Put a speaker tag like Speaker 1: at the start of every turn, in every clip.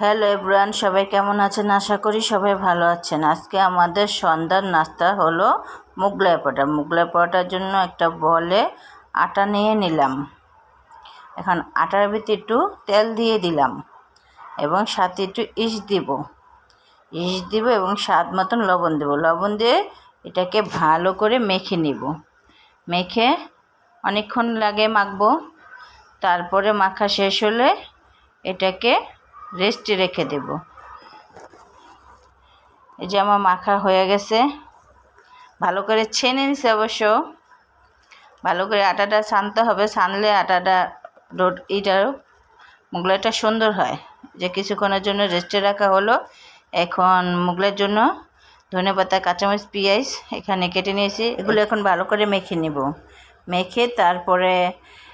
Speaker 1: Hello everyone, সবাই কেমন আছেন? আশা করি সবাই ভালো আছেন। আজকে আমাদের সন্ধ্যার নাস্তা হলো মুগলাই পরোটা। মুগলাই পরোটার জন্য একটা বলে আটা নিয়ে নিলাম। এখন আটার ভিতরে একটু তেল দিয়ে দিলাম এবং সাথে একটু ইস দিব। ইস দিব এবং স্বাদ মতন লবণ দেব। লবণ দিয়ে এটাকে ভালো করে মেখে নিব। মেখে অনেকক্ষণ লাগে মাখবো। তারপরে মাখা শেষ হলে এটাকে রেস্টে রেখে দেব। এই যে আমার মাখা হয়ে গেছে। ভালো করে ছেনে নিছে অবশ্য। ভালো করে আটাটা ছানতে হবে। ছানলে আটাটা রোড এইটার মুগলাইটা সুন্দর হয়। যে কিছুক্ষণের জন্য রেস্টে রাখা হলো। এখন মুগলের জন্য ধনে পাতা, কাঁচামরিচ, পেঁয়াজ এখানে কেটে নিয়েছি। এগুলো এখন ভালো করে মেখে নিব। মেখে তারপরে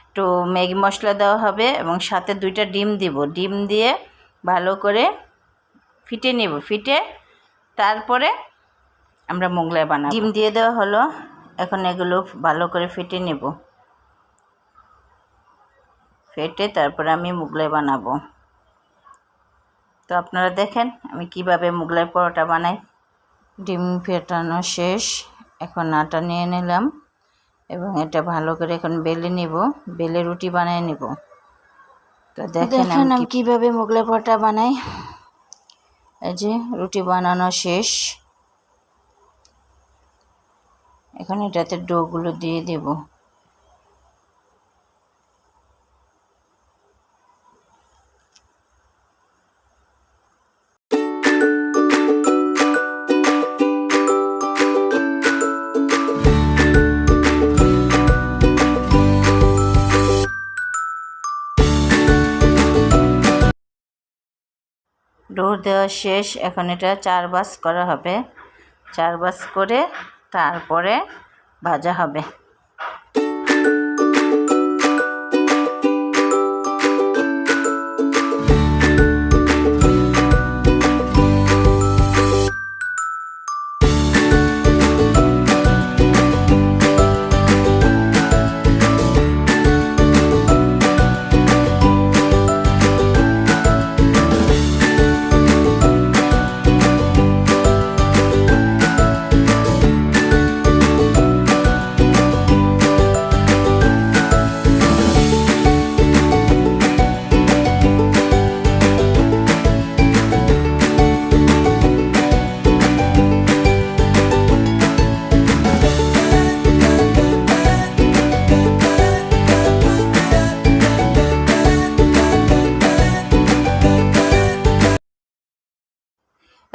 Speaker 1: একটু ম্যাগি মশলা দেওয়া হবে এবং সাথে দুইটা ডিম দিব। ডিম দিয়ে ভালো করে ফিটে নেব, ফিটে তারপরে আমরা মোগলাই বানাবো। ডিম দিয়ে দেওয়া হলো, এখন এগুলো ভালো করে ফেটে নেব। ফেটে তারপরে আমি মোগলাই বানাবো। তো আপনারা দেখেন আমি কীভাবে মোগলাই পরোটা বানাই। ডিম ফেটানো শেষ, এখন আটা নিয়ে নিলাম এবং এটা ভালো করে এখন বেলে নিব, বেলে রুটি বানিয়ে নিব। তো দেখেন আমি কীভাবে মোগলাই পরোটা বানাই। এই যে রুটি বানানো শেষ। এখন এটাতে ডোগুলো দিয়ে দেব। ডোর দেওয়া শেষ, এখন এটা চার বাস করা হবে। চার বাস করে তারপরে ভাজা হবে।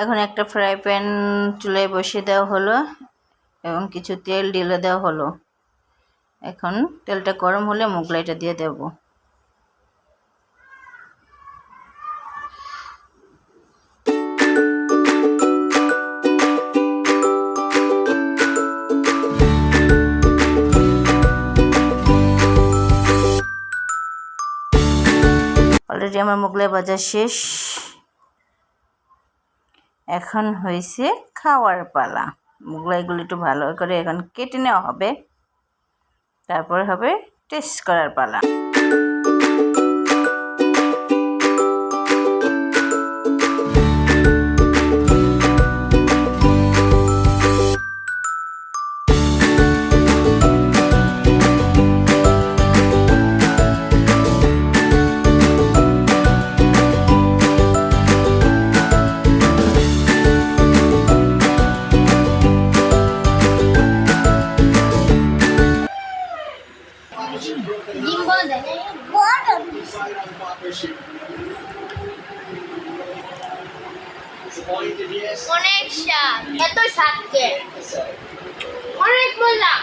Speaker 1: এখন একটা ফ্রাই প্যান চুলায় বসিয়ে দেওয়া হলো এবং কিছু তেল ঢেলে দেওয়া হলো। এখন তেলটা গরম হলে মোগলাইটা দিয়ে দেব। অলরেডি আমার মোগলাই বাজার শেষ। এখন হয়েছে খাওয়ার পালা। মোগলাইগুলো একটু ভালো করে এখন কেটে নেওয়া হবে। তারপরে হবে টেস্ট করার পালা।
Speaker 2: অনেক স্বাদ এত অনেক মজা